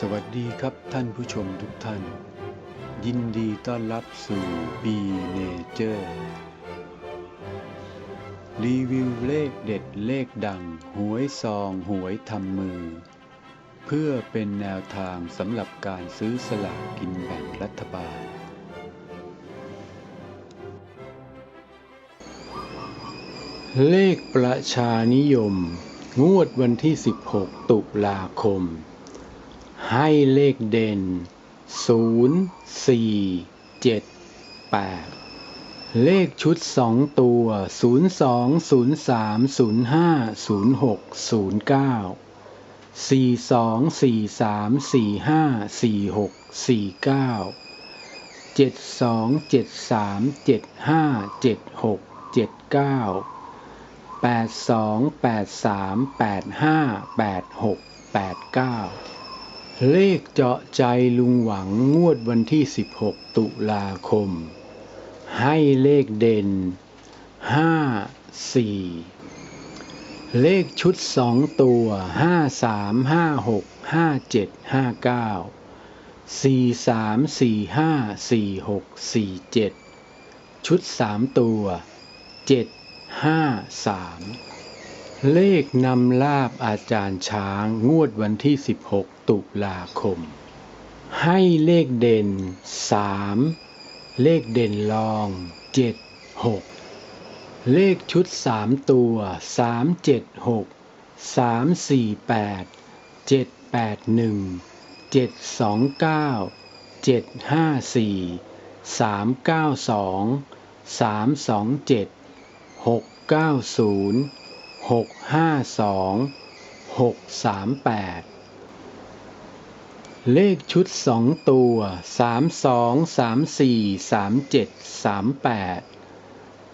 สวัสดีครับท่านผู้ชมทุกท่าน ยินดีต้อนรับสู่ B Nature รีวิวเลขเด็ดเลขดัง หวยซองหวยทำมือ เพื่อเป็นแนวทางสำหรับการซื้อสลากกินแบ่งรัฐบาล เลขประชานิยม งวดวันที่ 16 ตุลาคม ให้เลขเด่น 0 4 7 8 เลขชุด 2 ตัว 02 03 05 06 09 42 43 45 46 49 72 73 75 76 79 82 83 85 86 89 เลขเจาะใจลุงหวังงวดวันที่ 16 ตุลาคม ให้เลขเด่น 5 4 เลขชุด 2 ตัว 5 3 5 6 5 7 5 9 4 3 4 5 4 6 4 7 ชุด 3 ตัว 7 5 3 เลขนำลาบอาจารย์ช้างงวดวันที่ 16 ตุลาคม ให้เลขเด่น 3 เลขเด่นรอง 7 6 เลขชุด 3 ตัว 3 7 6 3 4 8 7 8 1 7 2 9 7 5 4 3 9 2 3 2 7 6 9 0 6 5 2 6 3 8 เลขชุด2ตัว3 2 3 4 3 7 3 8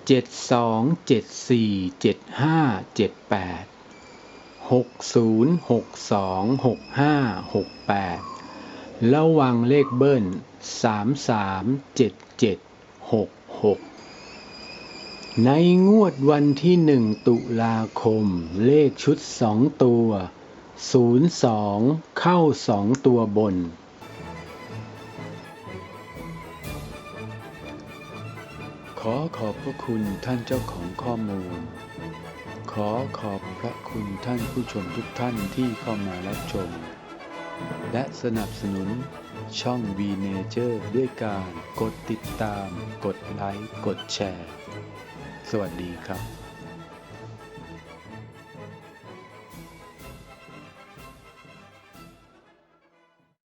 7 2 7 4 7 5 7 8 6 0 6 2 6 5 6 8ระวังเลขเบิ้ล3 3 7 7 6 6ในงวดวันที่1ตุลาคม เลขชุด2ตัว 02เข้า2ตัวบน ขอขอบพระคุณท่านเจ้าของข้อมูล ขอขอบพระคุณท่านผู้ชมทุกท่านที่เข้ามารับชม และสนับสนุนช่อง V Nature ด้วยการกดติดตาม กดไลค์ กดแชร์ สวัสดีครับ